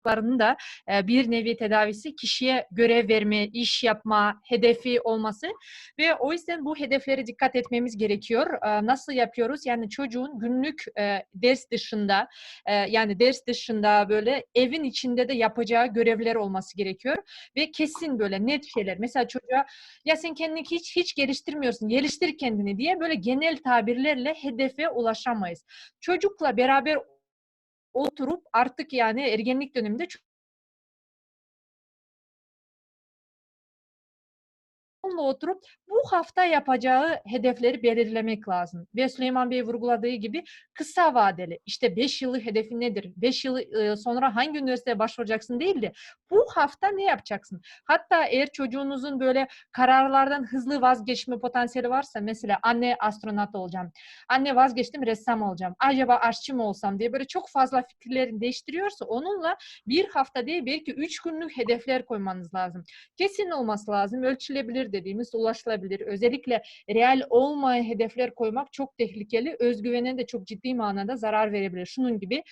hastalıklarının da e, bir nevi tedavisi kişiye görev verme, iş yapma, hedefi olması ve o yüzden bu hedeflere dikkat etmemiz gerekiyor. E, nasıl yapıyoruz? Yani çocuğun günlük e, ders dışında yani ders dışında böyle evin içinde de yapacağı görevler olması gerekiyor ve kesin böyle net şeyler. Mesela çocuğa ya sen kendini hiç hiç geliştirmiyorsun, geliştir kendini diye böyle genel tabirlerle hedefe ulaşamayız. Çocukla beraber oturup artık yani ergenlik döneminde onunla oturup bu hafta yapacağı hedefleri belirlemek lazım. Ve Süleyman Bey vurguladığı gibi kısa vadeli. İşte 5 yıllık hedefi nedir? 5 yıl sonra hangi üniversiteye başvuracaksın değil de bu hafta ne yapacaksın? Hatta eğer çocuğunuzun böyle kararlardan hızlı vazgeçme potansiyeli varsa mesela anne astronot olacağım. Anne vazgeçtim ressam olacağım. Acaba aşçı mı olsam diye böyle çok fazla fikirlerini değiştiriyorsa onunla bir hafta değil belki üç günlük hedefler koymanız lazım. Kesin olması lazım. Ölçülebilir dediğimiz ulaşılabilir. Özellikle real olmayan hedefler koymak çok tehlikeli. Özgüvene de çok ciddi manada zarar verebilir. Şunun gibi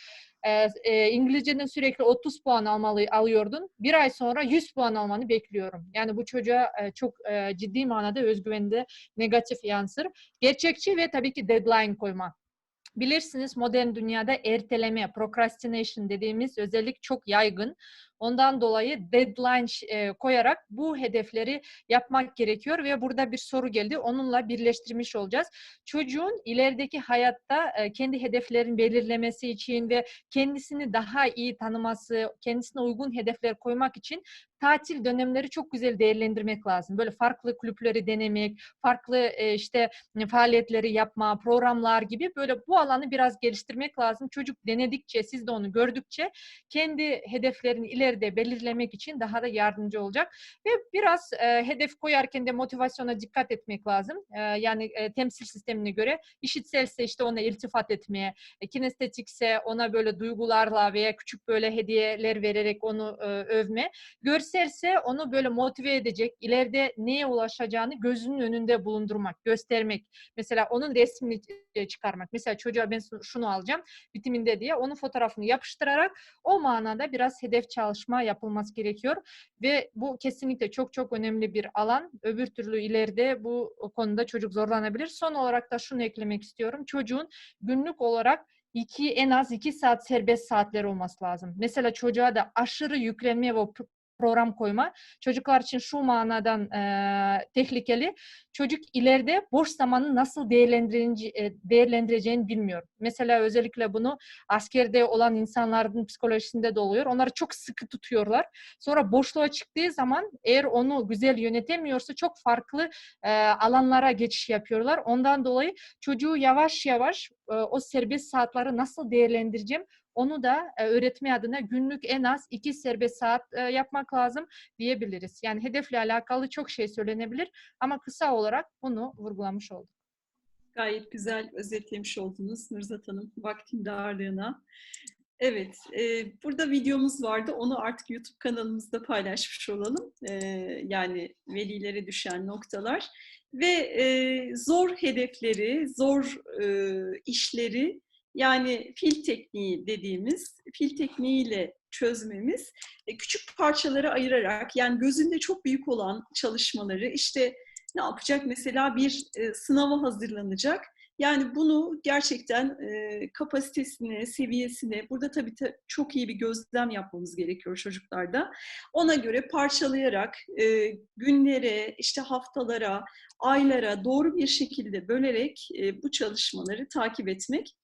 e, e, İngilizceden sürekli 30 puan almalı alıyordun. Bir ay sonra 100 puan almanı bekliyorum. Yani bu çocuğa e, çok e, ciddi manada özgüvende negatif yansır. Gerçekçi ve tabii ki deadline koyma. Bilirsiniz modern dünyada erteleme, procrastination dediğimiz özellik çok yaygın. Ondan dolayı deadline e, koyarak bu hedefleri yapmak gerekiyor ve burada bir soru geldi. Onunla birleştirmiş olacağız. Çocuğun ilerideki hayatta e, kendi hedeflerini belirlemesi için ve kendisini daha iyi tanıması, kendisine uygun hedefler koymak için tatil dönemleri çok güzel değerlendirmek lazım. Böyle farklı kulüpleri denemek, farklı e, işte faaliyetleri yapma, programlar gibi böyle bu alanı biraz geliştirmek lazım. Çocuk denedikçe, siz de onu gördükçe kendi hedeflerini ileride belirlemek için daha da yardımcı olacak. Ve biraz e, hedef koyarken de motivasyona dikkat etmek lazım. E, yani e, temsil sistemine göre işitselse işte ona iltifat etmeye, e, kinestetikse ona böyle duygularla veya küçük böyle hediyeler vererek onu e, övme. Görsel isterse onu böyle motive edecek, ileride neye ulaşacağını gözünün önünde bulundurmak, göstermek. Mesela onun resmini e, çıkarmak. Mesela çocuğa ben şunu alacağım vitaminde diye onun fotoğrafını yapıştırarak o manada biraz hedef çalışma yapılması gerekiyor. Ve bu kesinlikle çok çok önemli bir alan. Öbür türlü ileride bu konuda çocuk zorlanabilir. Son olarak da şunu eklemek istiyorum. Çocuğun günlük olarak iki en az iki saat serbest saatler olması lazım. Mesela çocuğa da aşırı yüklenme ve program koyma çocuklar için şu manadan e, tehlikeli. Çocuk ileride boş zamanı nasıl değerlendireceğini, değerlendireceğini bilmiyor. Mesela özellikle bunu askerde olan insanların psikolojisinde de oluyor. Onları çok sıkı tutuyorlar. Sonra boşluğa çıktığı zaman eğer onu güzel yönetemiyorsa çok farklı e, alanlara geçiş yapıyorlar. Ondan dolayı çocuğu yavaş yavaş e, o serbest saatleri nasıl değerlendireceğim onu da e, öğretme adına günlük en az iki serbest saat e, yapmak lazım diyebiliriz. Yani hedefle alakalı çok şey söylenebilir ama kısa olarak bunu vurgulamış olduk. Gayet güzel özetlemiş oldunuz Nurzat Hanım vaktin darlığına. Evet, e, burada videomuz vardı. Onu artık YouTube kanalımızda paylaşmış olalım. E, yani velilere düşen noktalar. Ve e, zor hedefleri, zor e, işleri yani fil tekniği dediğimiz, fil tekniğiyle çözmemiz e, küçük parçalara ayırarak yani gözünde çok büyük olan çalışmaları işte ne yapacak mesela bir e, sınava hazırlanacak. Yani bunu gerçekten e, kapasitesine, seviyesine, burada tabii ta, çok iyi bir gözlem yapmamız gerekiyor çocuklarda. Ona göre parçalayarak günlere, işte haftalara, aylara doğru bir şekilde bölerek bu çalışmaları takip etmek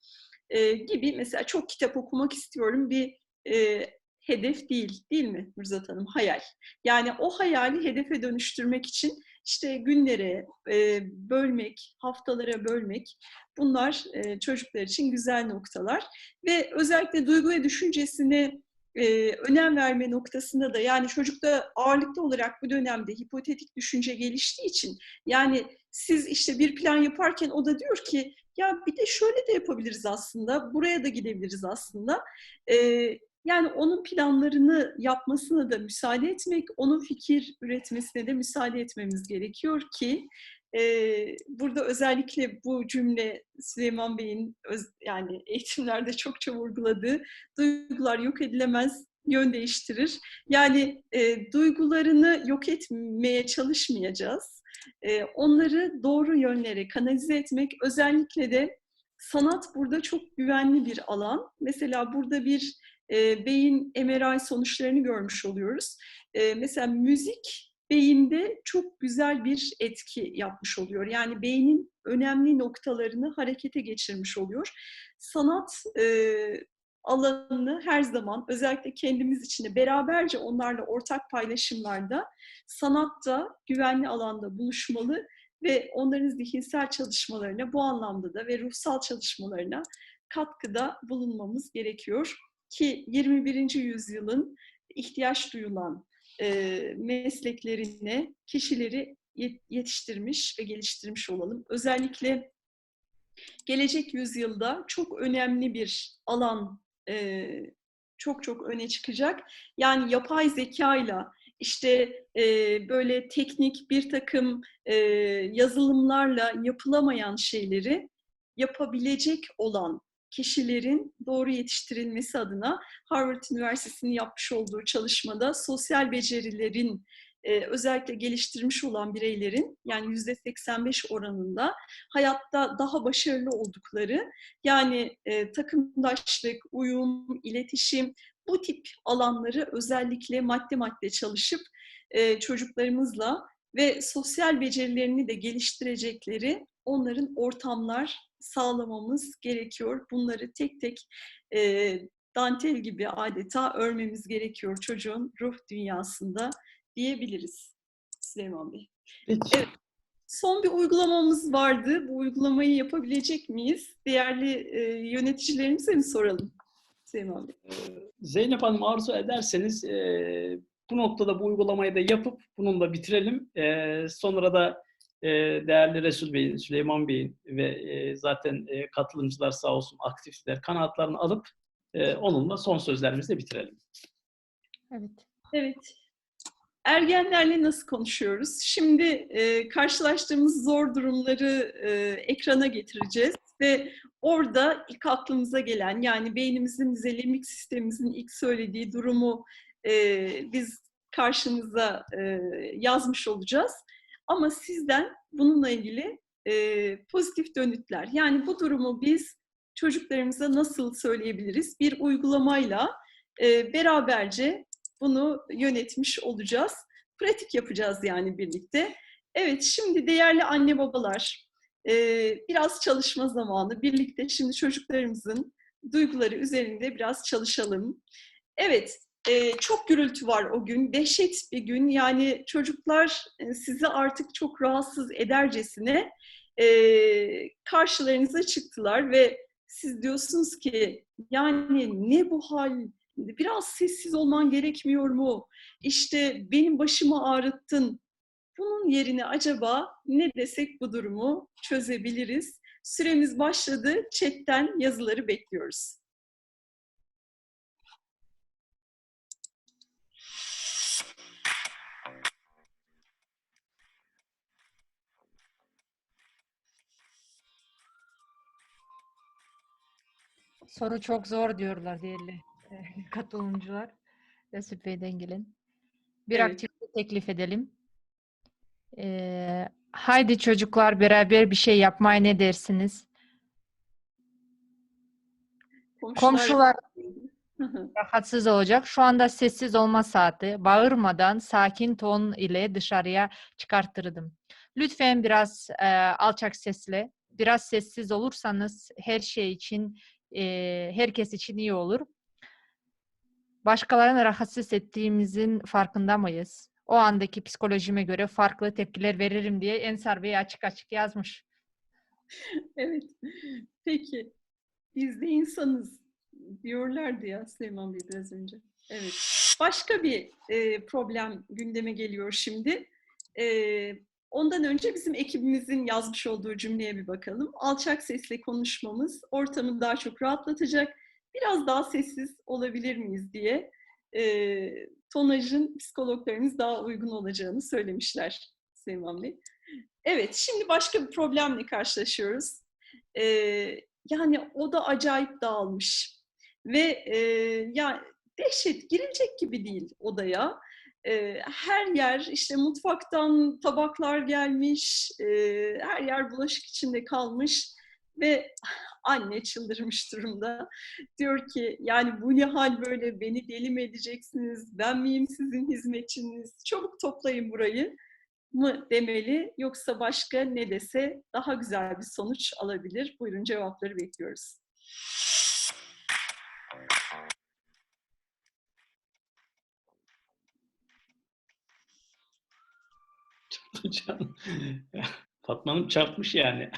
e, gibi mesela çok kitap okumak istiyorum bir e, hedef değil, değil mi Mürzat Hanım? Hayal. Yani o hayali hedefe dönüştürmek için işte günlere e, bölmek, haftalara bölmek bunlar e, çocuklar için güzel noktalar. Ve özellikle duygu ve düşüncesine e, önem verme noktasında da yani çocukta ağırlıklı olarak bu dönemde hipotetik düşünce geliştiği için yani siz işte bir plan yaparken o da diyor ki ya bir de şöyle de yapabiliriz aslında, buraya da gidebiliriz aslında. E, yani onun planlarını yapmasına da müsaade etmek, onun fikir üretmesine de müsaade etmemiz gerekiyor ki e, burada özellikle bu cümle Süleyman Bey'in yani eğitimlerde çokça vurguladığı duygular yok edilemez, yön değiştirir. Yani e, duygularını yok etmeye çalışmayacağız. E, onları doğru yönlere kanalize etmek özellikle de sanat burada çok güvenli bir alan. Mesela burada bir e, beyin MRI sonuçlarını görmüş oluyoruz. E, mesela müzik beyinde çok güzel bir etki yapmış oluyor. Yani beynin önemli noktalarını harekete geçirmiş oluyor. Sanat e, alanını her zaman özellikle kendimiz için beraberce onlarla ortak paylaşımlarda sanatta güvenli alanda buluşmalı ve onların zihinsel çalışmalarına bu anlamda da ve ruhsal çalışmalarına katkıda bulunmamız gerekiyor ki 21. yüzyılın ihtiyaç duyulan e, mesleklerine kişileri yetiştirmiş ve geliştirmiş olalım. Özellikle gelecek yüzyılda çok önemli bir alan e, çok çok öne çıkacak. Yani yapay zekayla işte e, böyle teknik bir takım e, yazılımlarla yapılamayan şeyleri yapabilecek olan kişilerin doğru yetiştirilmesi adına Harvard Üniversitesi'nin yapmış olduğu çalışmada sosyal becerilerin e, özellikle geliştirmiş olan bireylerin yani yüzde 85 oranında hayatta daha başarılı oldukları yani e, takımdaşlık, uyum, iletişim bu tip alanları özellikle madde madde çalışıp e, çocuklarımızla ve sosyal becerilerini de geliştirecekleri onların ortamlar sağlamamız gerekiyor. Bunları tek tek e, dantel gibi adeta örmemiz gerekiyor çocuğun ruh dünyasında diyebiliriz Süleyman Bey. Peki. Evet. Son bir uygulamamız vardı. Bu uygulamayı yapabilecek miyiz? Değerli e, yöneticilerimize mi soralım Süleyman Bey? Zeynep Hanım arzu ederseniz e, bu noktada bu uygulamayı da yapıp bununla bitirelim. E, sonra da e, değerli Resul Bey'in, Süleyman Bey'in ve e, zaten e, katılımcılar sağ olsun aktifler kanatlarını alıp e, onunla son sözlerimizi de bitirelim. Evet. Evet. Ergenlerle nasıl konuşuyoruz? Şimdi e, karşılaştığımız zor durumları e, ekrana getireceğiz ve orada ilk aklımıza gelen yani beynimizin bize limbik sistemimizin ilk söylediği durumu e, biz karşınıza e, yazmış olacağız. Ama sizden bununla ilgili e, pozitif dönütler yani bu durumu biz çocuklarımıza nasıl söyleyebiliriz? Bir uygulamayla e, beraberce bunu yönetmiş olacağız. Pratik yapacağız yani birlikte. Evet, şimdi değerli anne babalar, biraz çalışma zamanı. Birlikte şimdi çocuklarımızın duyguları üzerinde biraz çalışalım. Evet, çok gürültü var o gün. Dehşet bir gün. Yani çocuklar sizi artık çok rahatsız edercesine karşılarınıza çıktılar ve siz diyorsunuz ki yani ne bu hal, biraz sessiz olman gerekmiyor mu? İşte benim başımı ağrıttın. Bunun yerine acaba ne desek bu durumu çözebiliriz? Süremiz başladı. Chat'ten yazıları bekliyoruz. Soru çok zor diyorlar değerli katılımcılar. Resul Bey'den gelin. Bir Evet. aktivite teklif edelim. Ee, haydi çocuklar beraber bir şey yapmaya ne dersiniz? Komşular rahatsız olacak. Şu anda sessiz olma saati. Bağırmadan sakin ton ile dışarıya çıkartırdım. Lütfen biraz e, alçak sesle, biraz sessiz olursanız her şey için, e, herkes için iyi olur. Başkalarını rahatsız ettiğimizin farkında mıyız? O andaki psikolojime göre farklı tepkiler veririm diye Ensar Bey açık açık yazmış. evet. Peki. Biz de insanız diyorlardı ya Süleyman Bey biraz önce. Evet. Başka bir e, problem gündeme geliyor şimdi. E, ondan önce bizim ekibimizin yazmış olduğu cümleye bir bakalım. Alçak sesle konuşmamız ortamı daha çok rahatlatacak. Biraz daha sessiz olabilir miyiz diye e, tonajın psikologlarımız daha uygun olacağını söylemişler Süleyman Bey. Evet, şimdi başka bir problemle karşılaşıyoruz. E, yani o da acayip dağılmış. Ve e, ya dehşet girilecek gibi değil odaya. Ee, her yer işte mutfaktan tabaklar gelmiş, e, her yer bulaşık içinde kalmış ve anne çıldırmış durumda. Diyor ki yani bu ne hal böyle beni deli mi edeceksiniz, ben miyim sizin hizmetçiniz, çabuk toplayın burayı mı demeli yoksa başka ne dese daha güzel bir sonuç alabilir. Buyurun cevapları bekliyoruz. Fatma Hanım çarpmış yani.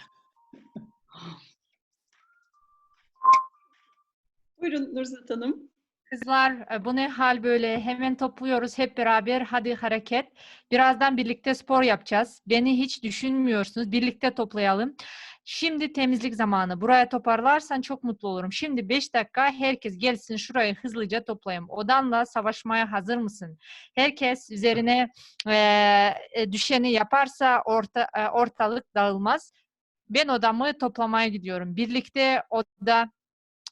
Buyurun Nurzat Hanım. Kızlar e, bu ne hal böyle hemen topluyoruz hep beraber hadi hareket. Birazdan birlikte spor yapacağız. Beni hiç düşünmüyorsunuz. Birlikte toplayalım. Şimdi temizlik zamanı. Buraya toparlarsan çok mutlu olurum. Şimdi 5 dakika herkes gelsin şurayı hızlıca toplayalım. Odanla savaşmaya hazır mısın? Herkes üzerine eee, e, düşeni yaparsa orta, e, ortalık dağılmaz. Ben odamı toplamaya gidiyorum. Birlikte oda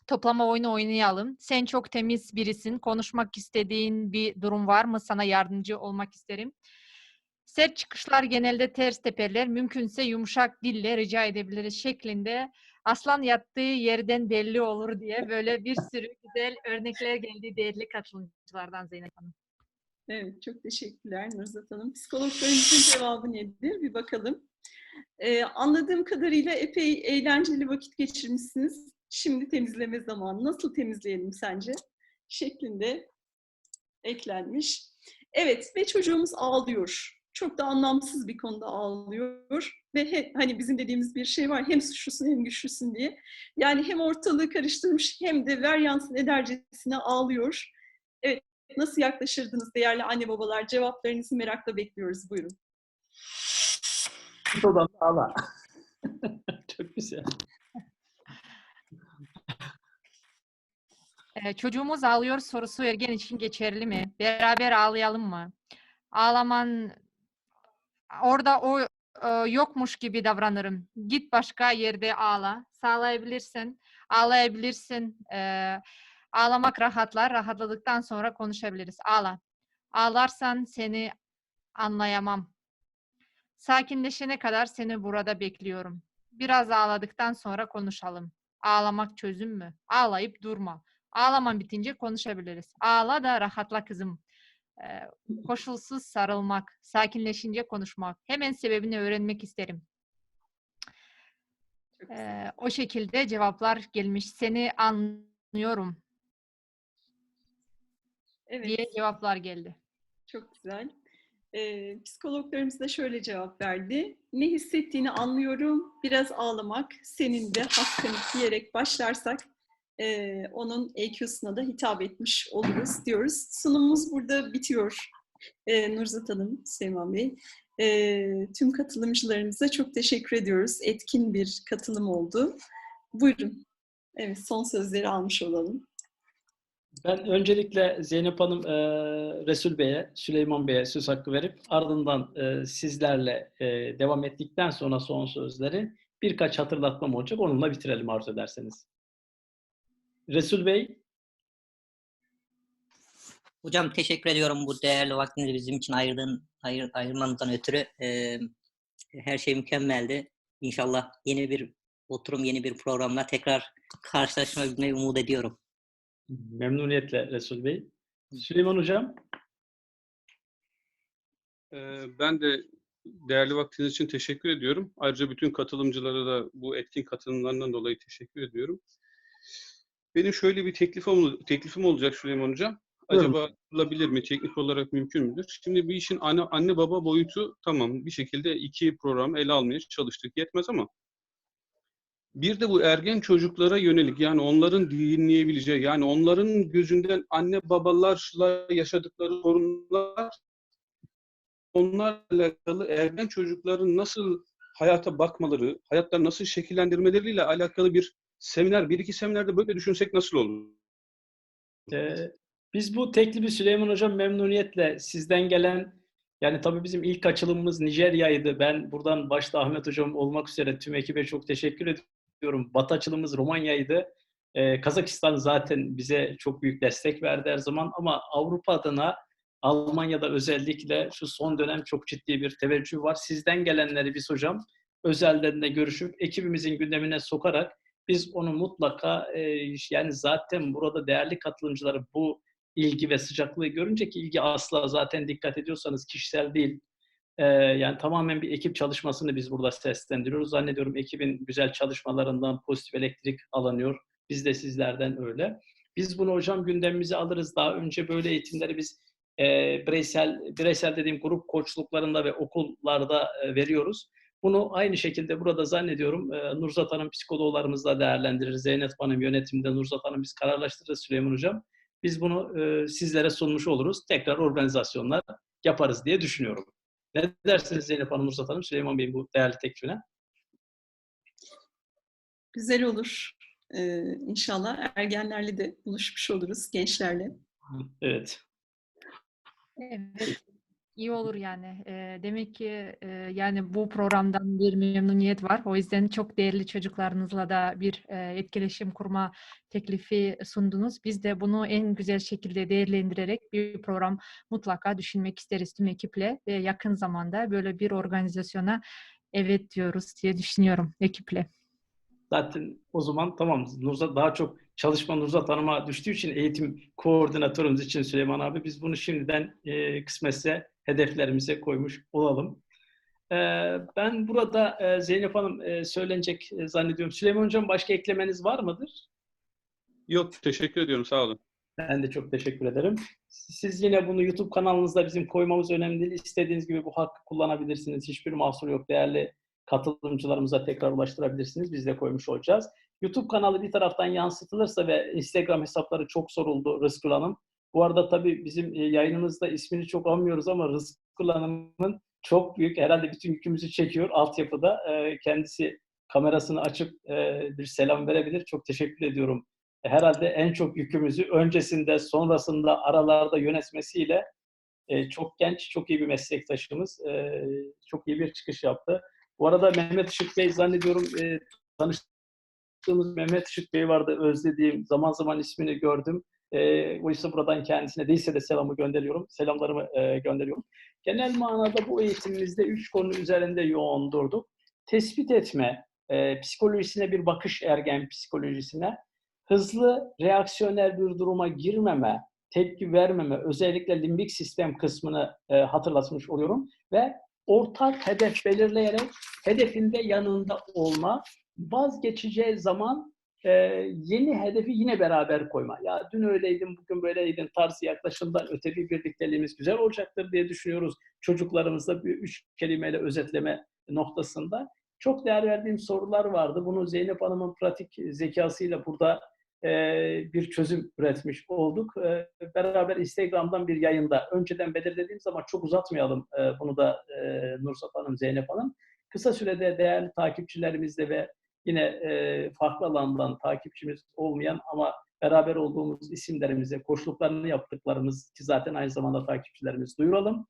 toplama oyunu oynayalım. Sen çok temiz birisin. Konuşmak istediğin bir durum var mı? Sana yardımcı olmak isterim. Sert çıkışlar genelde ters teperler. Mümkünse yumuşak dille rica edebiliriz şeklinde. Aslan yattığı yerden belli olur diye böyle bir sürü güzel örnekler geldi değerli katılımcılardan Zeynep Hanım. Evet, çok teşekkürler Nurzat Hanım. Psikologlarımızın cevabı nedir? Bir bakalım. Ee, anladığım kadarıyla epey eğlenceli vakit geçirmişsiniz. Şimdi temizleme zamanı. Nasıl temizleyelim sence? Şeklinde eklenmiş. Evet ve çocuğumuz ağlıyor. Çok da anlamsız bir konuda ağlıyor ve he- hani bizim dediğimiz bir şey var hem suçlusun hem güçlüsün diye. Yani hem ortalığı karıştırmış hem de ver yansın edercesine ağlıyor. Evet nasıl yaklaşırdınız değerli anne babalar? Cevaplarınızı merakla bekliyoruz. Buyurun. Odanda ağla. Çok güzel. Ee, çocuğumuz ağlıyor sorusu ergen için geçerli mi? Beraber ağlayalım mı? Ağlaman orada o e, yokmuş gibi davranırım. Git başka yerde ağla. Sağlayabilirsin, ağlayabilirsin. Ee, ağlamak rahatlar. Rahatladıktan sonra konuşabiliriz. Ağla. Ağlarsan seni anlayamam. Sakinleşene kadar seni burada bekliyorum. Biraz ağladıktan sonra konuşalım. Ağlamak çözüm mü? Ağlayıp durma. Ağlaman bitince konuşabiliriz. Ağla da rahatla kızım. Ee, koşulsuz sarılmak, sakinleşince konuşmak. Hemen sebebini öğrenmek isterim. Ee, o şekilde cevaplar gelmiş. Seni anlıyorum Evet. diye cevaplar geldi. Çok güzel. Ee, psikologlarımız da şöyle cevap verdi. Ne hissettiğini anlıyorum. Biraz ağlamak senin de hakkın diyerek başlarsak e, onun EQ'suna da hitap etmiş oluruz diyoruz. Sunumumuz burada bitiyor. Ee, Nurzat Hanım, Süleyman Bey. Ee, tüm katılımcılarımıza çok teşekkür ediyoruz. Etkin bir katılım oldu. Buyurun. Evet, son sözleri almış olalım. Ben öncelikle Zeynep Hanım, e, Resul Bey'e, Süleyman Bey'e söz hakkı verip ardından e, sizlerle e, devam ettikten sonra son sözleri birkaç hatırlatmam olacak. Onunla bitirelim arzu ederseniz. Resul Bey, Hocam teşekkür ediyorum bu değerli vaktinizi bizim için ayırdığın, ayır, ayırmanızdan ötürü. Ee, her şey mükemmeldi. İnşallah yeni bir oturum, yeni bir programla tekrar karşılaşmayı umut ediyorum. memnuniyetle Resul Bey. Süleyman Hocam, Ee, Ben de değerli vaktiniz için teşekkür ediyorum. Ayrıca bütün katılımcılara da bu etkin katılımlarından dolayı teşekkür ediyorum. Benim şöyle bir teklifim, teklifim olacak Süleyman Hocam. Acaba yapılabilir mi? Teknik olarak mümkün müdür? Şimdi bir işin anne, anne baba boyutu tamam bir şekilde iki program ele almaya çalıştık. Yetmez ama bir de bu ergen çocuklara yönelik yani onların dinleyebileceği yani onların gözünden anne babalarla yaşadıkları sorunlar onlarla alakalı ergen çocukların nasıl hayata bakmaları, hayatları nasıl şekillendirmeleriyle alakalı bir seminer, bir iki seminerde böyle düşünsek nasıl olur? e, biz bu teklifi Süleyman Hocam memnuniyetle sizden gelen yani tabii bizim ilk açılımımız Nijerya'ydı. Ben buradan başta Ahmet Hocam olmak üzere tüm ekibe çok teşekkür ediyorum. Batı açılımımız Romanya'ydı. Ee, Kazakistan zaten bize çok büyük destek verdi her zaman ama Avrupa adına Almanya'da özellikle şu son dönem çok ciddi bir teveccüh var. Sizden gelenleri biz hocam özelden de görüşüp ekibimizin gündemine sokarak biz onu mutlaka e, yani zaten burada değerli katılımcıları bu ilgi ve sıcaklığı görünce ki ilgi asla zaten dikkat ediyorsanız kişisel değil. Ee, yani tamamen bir ekip çalışmasını biz burada seslendiriyoruz. Zannediyorum ekibin güzel çalışmalarından pozitif elektrik alınıyor. Biz de sizlerden öyle. Biz bunu hocam gündemimize alırız. Daha önce böyle eğitimleri biz e, bireysel, bireysel dediğim grup koçluklarında ve okullarda e, veriyoruz. Bunu aynı şekilde burada zannediyorum e, Nurzat Hanım psikologlarımızla değerlendiririz. Zeynep Hanım yönetimde, Nurzat Hanım biz kararlaştırırız Süleyman Hocam. Biz bunu e, sizlere sunmuş oluruz. Tekrar organizasyonlar yaparız diye düşünüyorum. Ne dersiniz Zeynep Hanım, Nurzat Hanım, Süleyman Bey'in bu değerli teklifine? Güzel olur. Ee, inşallah ergenlerle de buluşmuş oluruz, gençlerle. Evet. Evet. İyi olur yani. Eee, demek ki eee, yani bu programdan bir memnuniyet var. O yüzden çok değerli çocuklarınızla da bir eee, etkileşim kurma teklifi sundunuz. Biz de bunu en güzel şekilde değerlendirerek bir program mutlaka düşünmek isteriz tüm ekiple ve yakın zamanda böyle bir organizasyona evet diyoruz diye düşünüyorum ekiple. Zaten o zaman tamam Nurzat daha çok çalışma Nurzat Hanım'a düştüğü için eğitim koordinatörümüz için Süleyman abi biz bunu şimdiden e, kısmetse hedeflerimize koymuş olalım. E, ben burada e, Zeynep Hanım e, söylenecek e, zannediyorum. Süleyman Hocam başka eklemeniz var mıdır? Yok teşekkür ediyorum sağ olun. Ben de çok teşekkür ederim. Siz yine bunu YouTube kanalınızda bizim koymamız önemli değil. İstediğiniz gibi bu hakkı kullanabilirsiniz. Hiçbir mahsur yok. Değerli katılımcılarımıza tekrar ulaştırabilirsiniz. Biz de koymuş olacağız. YouTube kanalı bir taraftan yansıtılırsa ve Instagram hesapları çok soruldu Rızkül Hanım. Bu arada tabii bizim e, yayınımızda ismini çok anmıyoruz ama Rızkül Hanım'ın çok büyük herhalde bütün yükümüzü çekiyor altyapıda. E, Kendisi kamerasını açıp e, bir selam verebilir. Çok teşekkür ediyorum. Herhalde en çok yükümüzü öncesinde, sonrasında, aralarda yönetmesiyle çok genç, çok iyi bir meslektaşımız. Çok iyi bir çıkış yaptı. Bu arada Mehmet Işık Bey zannediyorum tanıştığımız Mehmet Işık Bey vardı özlediğim. Zaman zaman ismini gördüm. E, oysa buradan kendisine değilse de selamı gönderiyorum. Selamlarımı e, gönderiyorum. Genel manada bu eğitimimizde üç konu üzerinde yoğun durduk. Tespit etme, e, psikolojisine bir bakış ergen psikolojisine, hızlı reaksiyoner bir duruma girmeme, tepki vermeme, özellikle limbik sistem kısmını e, hatırlatmış oluyorum ve ortak hedef belirleyerek hedefinde yanında olma, vazgeçeceği zaman e, yeni hedefi yine beraber koyma. Ya dün öyleydin, bugün böyleydin tarzı yaklaşımdan öte bir birlikteliğimiz güzel olacaktır diye düşünüyoruz. Çocuklarımızda bir üç kelimeyle özetleme noktasında. Çok değer verdiğim sorular vardı. Bunu Zeynep Hanım'ın pratik zekasıyla burada e, bir çözüm üretmiş olduk. E, beraber Instagram'dan bir yayında önceden belirlediğim zaman çok uzatmayalım e, bunu da e, Nursat Hanım, Zeynep Hanım. Kısa sürede değerli takipçilerimizle ve yine e, farklı alandan takipçimiz olmayan ama beraber olduğumuz isimlerimize koşuluklarını yaptıklarımız ki zaten aynı zamanda takipçilerimiz duyuralım.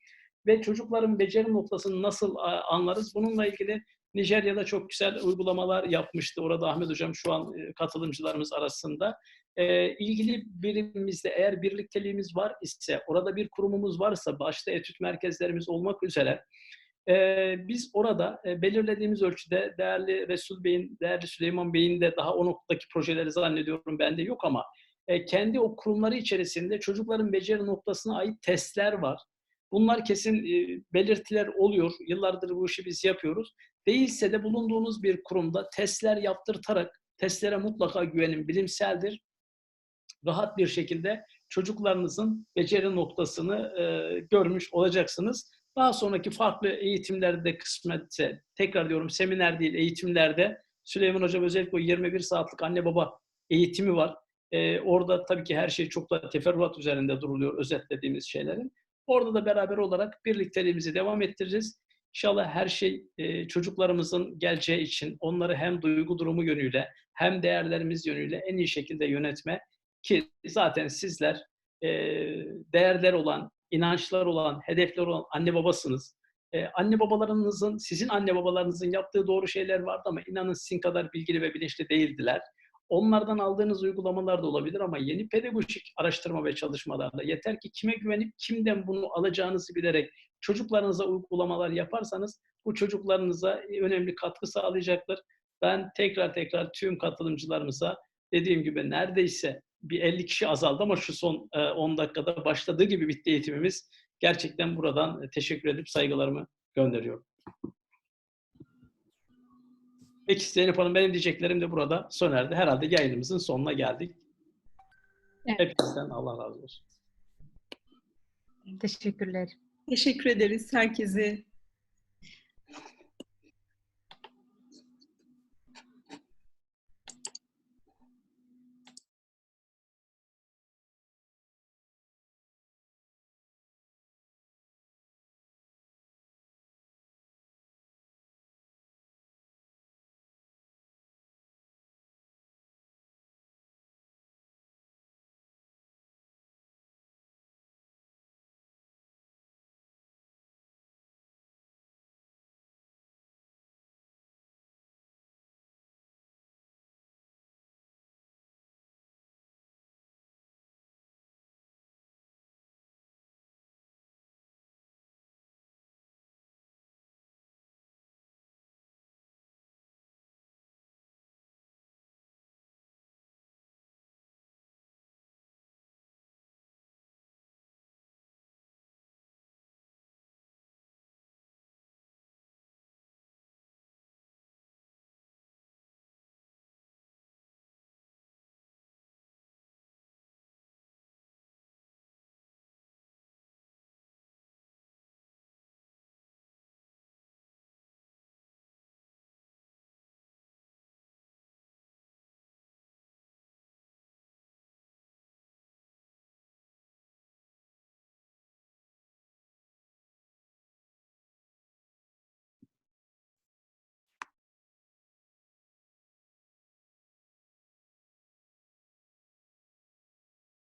Ve çocukların beceri noktasını nasıl anlarız? Bununla ilgili Nijerya'da çok güzel uygulamalar yapmıştı. Orada Ahmet Hocam şu an e, katılımcılarımız arasında. E, ilgili birimimizde eğer birlikteliğimiz var ise, orada bir kurumumuz varsa, başta etüt merkezlerimiz olmak üzere, e, biz orada e, belirlediğimiz ölçüde değerli Resul Bey'in, değerli Süleyman Bey'in de daha o noktadaki projeleri zannediyorum bende yok ama e, kendi o kurumları içerisinde çocukların beceri noktasına ait testler var. Bunlar kesin e, belirtiler oluyor. Yıllardır bu işi biz yapıyoruz. Değilse de bulunduğunuz bir kurumda testler yaptırtarak, testlere mutlaka güvenin, bilimseldir. Rahat bir şekilde çocuklarınızın beceri noktasını e, görmüş olacaksınız. Daha sonraki farklı eğitimlerde kısmetse, tekrar diyorum seminer değil eğitimlerde Süleyman Hocam özellikle o 21 saatlik anne baba eğitimi var. Ee, orada tabii ki her şey çok da teferruat üzerinde duruluyor özetlediğimiz şeylerin. Orada da beraber olarak birlikteliğimizi devam ettireceğiz. İnşallah her şey e, çocuklarımızın geleceği için onları hem duygu durumu yönüyle hem değerlerimiz yönüyle en iyi şekilde yönetme ki zaten sizler e, değerler olan, inançlar olan, hedefler olan anne babasınız. Ee, anne babalarınızın, sizin anne babalarınızın yaptığı doğru şeyler vardı ama inanın sizin kadar bilgili ve bilinçli değildiler. Onlardan aldığınız uygulamalar da olabilir ama yeni pedagojik araştırma ve çalışmalarda yeter ki kime güvenip kimden bunu alacağınızı bilerek çocuklarınıza uygulamalar yaparsanız bu çocuklarınıza önemli katkı sağlayacaktır. Ben tekrar tekrar tüm katılımcılarımıza dediğim gibi neredeyse bir 50 kişi azaldı ama şu son e, 10 dakikada başladığı gibi bitti eğitimimiz. Gerçekten buradan teşekkür edip saygılarımı gönderiyorum. Peki Zeynep Hanım benim diyeceklerim de burada sona erdi. Herhalde yayınımızın sonuna geldik. Evet. Hepinizden Allah razı olsun. Teşekkürler. Teşekkür ederiz herkese.